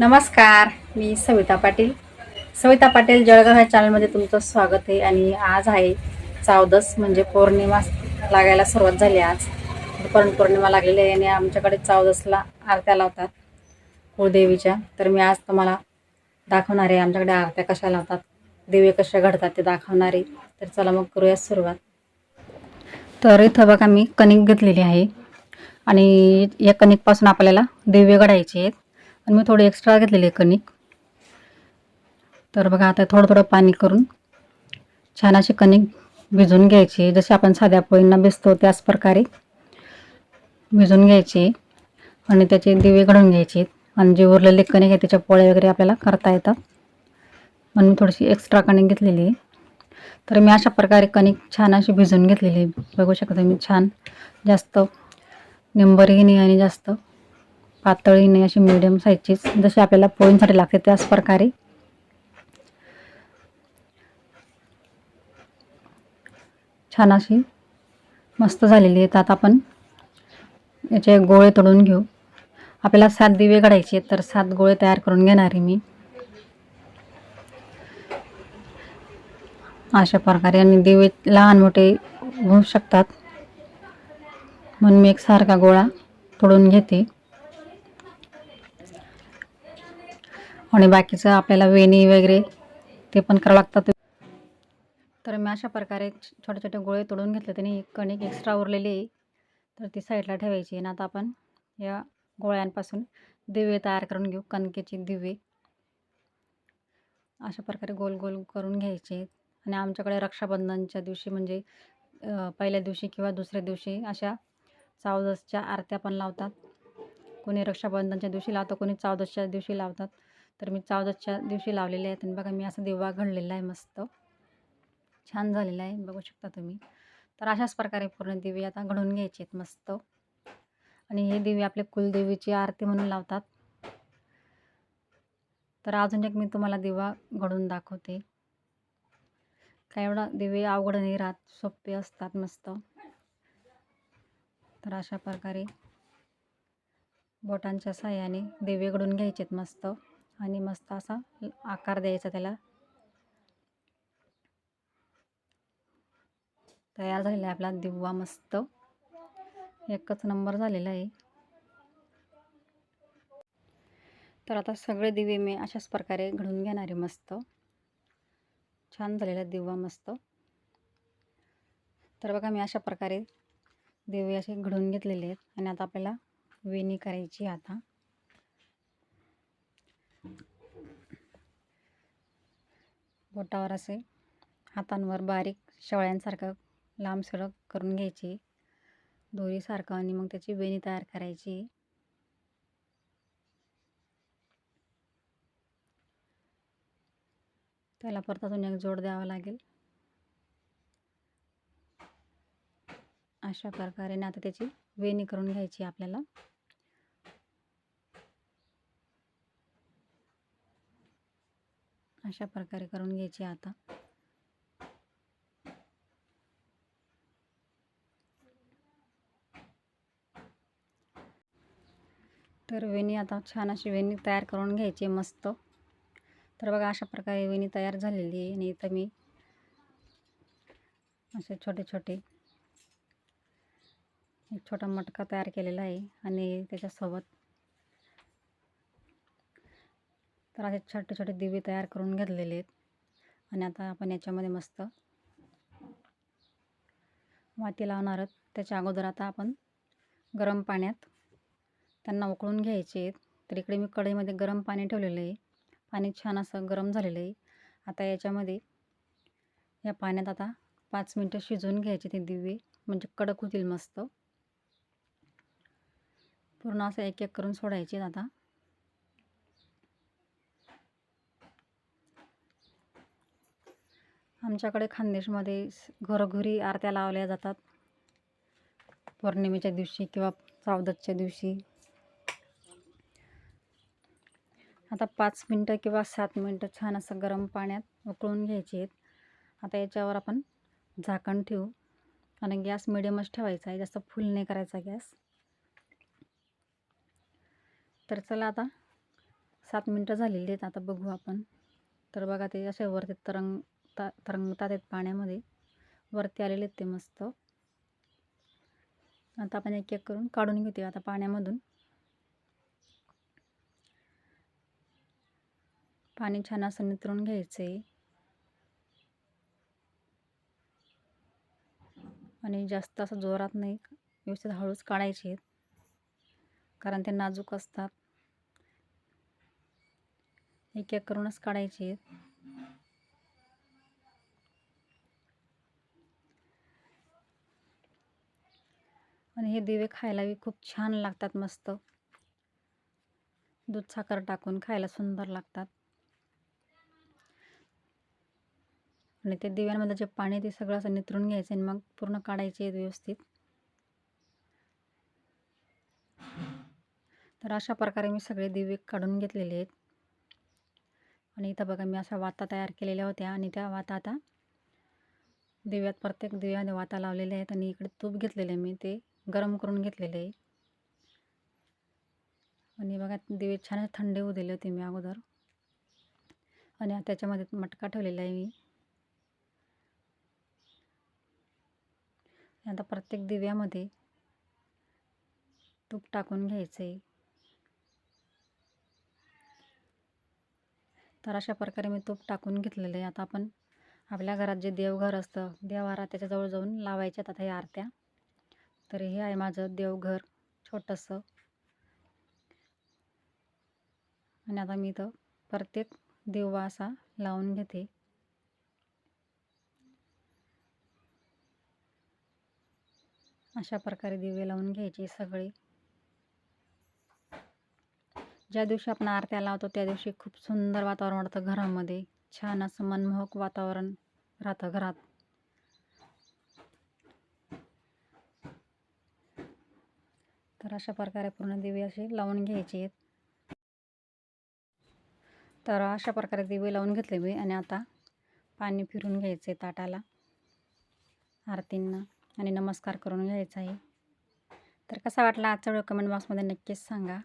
नमस्कार मी सविता पाटील. सविता पाटील जळगाव ह्या चॅनलमध्ये तुमचं स्वागत आहे आणि आज आहे चावदस म्हणजे पौर्णिमा लागायला सुरुवात झाली आज. दुपारून पौर्णिमा लागलेली आहे आणि आमच्याकडे चावदसला आरत्या लावतात कुळदेवीच्या. तर मी आज तुम्हाला दाखवणार आहे आमच्याकडे आरत्या कशा लावतात दिवे कशा घडतात ते दाखवणारे तर चला मग करूया सुरुवात. तर इथं बघा मी कणिक घेतलेली आहे आणि या कणिकपासून आपल्याला दिवे घडायचे आहेत. आणि मी थोडी एक्स्ट्रा घेतलेली आहे कणिक. तर बघा आता थोडं थोडं पाणी करून छान अशी कणिक भिजून घ्यायची. जसे आपण साध्या पोळींना भिजतो त्याच प्रकारे भिजून घ्यायची आणि त्याचे दिवे घडून घ्यायचे. आणि जे उरलेले कणिक आहे त्याच्या पोळ्या वगैरे आपल्याला करता येतात. म्हणून मी थोडीशी एक्स्ट्रा कणिक घेतलेली आहे. तर मी अशा प्रकारे कणिक छान अशी भिजून घेतलेली आहे. बघू शकता मी छान जास्त निंबरगिनी आणि जास्त पातळी नाही अशी मिडियम साईजचीच जशी आपल्याला पोळींसाठी लागते त्याच प्रकारे. छान अशी मस्त झालेली आहेत. आता आपण याचे गोळे तोडून घेऊ. आपल्याला सात दिवे काढायचे आहेत तर सात गोळे तयार करून घेणार आहे मी. अशा प्रकारे आणि दिवे लहान मोठे होऊ शकतात. म्हणून मी एक सारखा गोळा तोडून घेते. आणि बाकीचं आपल्याला वेणी वगैरे ते पण करावं लागतात. तर मी अशा प्रकारे छोटे छोटे गोळे तोडून घेतले. त्याने एक कणिक एक्स्ट्रा उरलेली आहे. तर ती साईडला ठेवायची आणि आता आपण या गोळ्यांपासून दिवे तयार करून घेऊ. कणकेचे दिवे. अशा प्रकारे गोल गोल करून घ्यायचे. आणि आमच्याकडे रक्षाबंधनच्या दिवशी म्हणजे पहिल्या दिवशी किंवा दुसऱ्या दिवशी अशा चौदसच्या आरत्या पण लावतात. कोणी रक्षाबंधनच्या दिवशी लावतं कोणी चौदसच्या दिवशी लावतात. तर मी चौदाच्या दिवशी लावलेले आहेत आणि बघा मी असा दिवा घडलेला आहे मस्त. छान झालेला आहे बघू शकता तुम्ही. तर अशाच प्रकारे पूर्ण दिवे आता घडून घ्यायचे आहेत मस्त. आणि हे दिवे आपले कुलदेवीची आरती म्हणून लावतात. तर अजून एक मी तुम्हाला दिवा घडून दाखवते. काय एवढा दिवे अवघड नाही राहत सोपे असतात मस्त. तर अशा प्रकारे बोटांच्या साह्याने दिवे घडून घ्यायचेत मस्त. आणि मस्त असा आकार द्यायचा त्याला. तयार झालेला आहे आपला दिवा मस्त. एकच नंबर झालेला आहे. तर आता सगळे दिवे मी अशाच प्रकारे घडून घेणारे मस्त. छान झालेला दिवा मस्त. तर बघा मी अशा प्रकारे दिवे असे घडून घेतलेले आहेत आणि आता आपल्याला वेणी करायची आहे आता. बोटावर असे हातांवर बारीक शेवळ्यांसारखं लांब सडक करून घ्यायची. दोरीसारखं आणि मग त्याची वेणी तयार करायची. त्याला परत अजून एक जोड द्यावा लागेल. अशा प्रकारे ना आता त्याची वेणी करून घ्यायची आपल्याला. अशा प्रकारे करून घ्यायची आता. तर वेणी आता छान अशी वेणी तयार करून घ्यायची मस्त. तर बघा अशा प्रकारे वेणी तयार झालेली आहे. आणि इथं मी असे छोटे छोटे एक छोटा मटका तयार केलेला आहे. आणि त्याच्यासोबत तर असे छोटे छोटे दिवे तयार करून घेतलेले आहेत. आणि आता आपण याच्यामध्ये मस्त माती लावणार आहोत. त्याच्या अगोदर आता आपण गरम पाण्यात त्यांना उकळून घ्यायचे आहेत. तर इकडे मी कढईमध्ये गरम पाणी ठेवलेलं आहे. पाणी छान असं गरम झालेलं आहे. आता याच्यामध्ये या पाण्यात आता पाच मिनटं शिजवून घ्यायचे ते दिवे. म्हणजे कडक होतील मस्त. पूर्ण असं एक एक करून सोडायचे आता. आमच्याकडे खानदेशमध्ये स- घरोघरी आरत्या लावल्या जातात. पौर्णिमेच्या दिवशी किंवा चावदतच्या दिवशी. आता पाच मिनटं किंवा सात मिनटं छान असं गरम पाण्यात उकळून घ्यायचे आहेत. आता याच्यावर आपण झाकण ठेवू. आणि गॅस मिडियमच ठेवायचा आहे. जास्त फुल नाही करायचा गॅस. तर चला आता सात मिनटं झालेली आहेत. आता बघू आपण. तर बघा ते असे वरती तरंग तरंगता तरंगतात आहेत पाण्यामध्ये. वरती आलेले आहेत ते मस्त. आता आपण एक एक करून काढून घेते आता पाण्यामधून. पाणी छान असं नितरून घ्यायचं आहे आणि जास्त असं जोरात नाही व्यवस्थित हळूच काढायचे आहेत. कारण ते नाजूक असतात. एक एक करूनच काढायचे आहेत. आणि हे दिवे खायलाही खूप छान लागतात मस्त. दूध साखर टाकून खायला सुंदर लागतात. आणि ते दिव्यांमध्ये जे पाणी ते सगळं असं नितरून घ्यायचं आणि मग पूर्ण काढायचे व्यवस्थित. तर अशा प्रकारे मी सगळे दिवे काढून घेतलेले आहेत. आणि इथं बघा मी अशा वाता तयार केलेल्या होत्या आणि त्या वाता आता दिव्यात प्रत्येक दिव्याने वाता लावलेल्या आहेत आणि इकडे तूप घेतलेले मी ते. गरम करून घेतलेलं आहे आणि बघा दिवे छान थंड होऊ दिले होते मी अगोदर. आणि त्याच्यामध्ये मटका ठेवलेला आहे मी. आता प्रत्येक दिव्यामध्ये तूप टाकून घ्यायचं. आहे तर अशा प्रकारे मी तूप टाकून घेतलेलं आहे. आता आपण आपल्या घरात जे देवघर असतं देवारा त्याच्याजवळ जाऊन लावायच्यात आता ह्या आरत्या. तर हे आहे माझं देवघर छोटंसं. आणि आता मी इथं प्रत्येक देवा असा लावून घेते. अशा प्रकारे दिवे लावून घ्यायचे सगळे. ज्या दिवशी आपण आरत्या लावतो त्या दिवशी खूप सुंदर वातावरण वाटतं घरामध्ये. छान असं मनमोहक वातावरण राहतं घरात. तर अशा प्रकारे पूर्ण दिवे असे लावून घ्यायचे आहेत. तर अशा प्रकारे दिवे लावून घेतले मी आणि आता पाणी फिरून घ्यायचे ताटाला. आरतींना आणि नमस्कार करून घ्यायचा आहे. तर कसा वाटला आजचा व्हिडिओ कमेंट बॉक्समध्ये नक्कीच सांगा.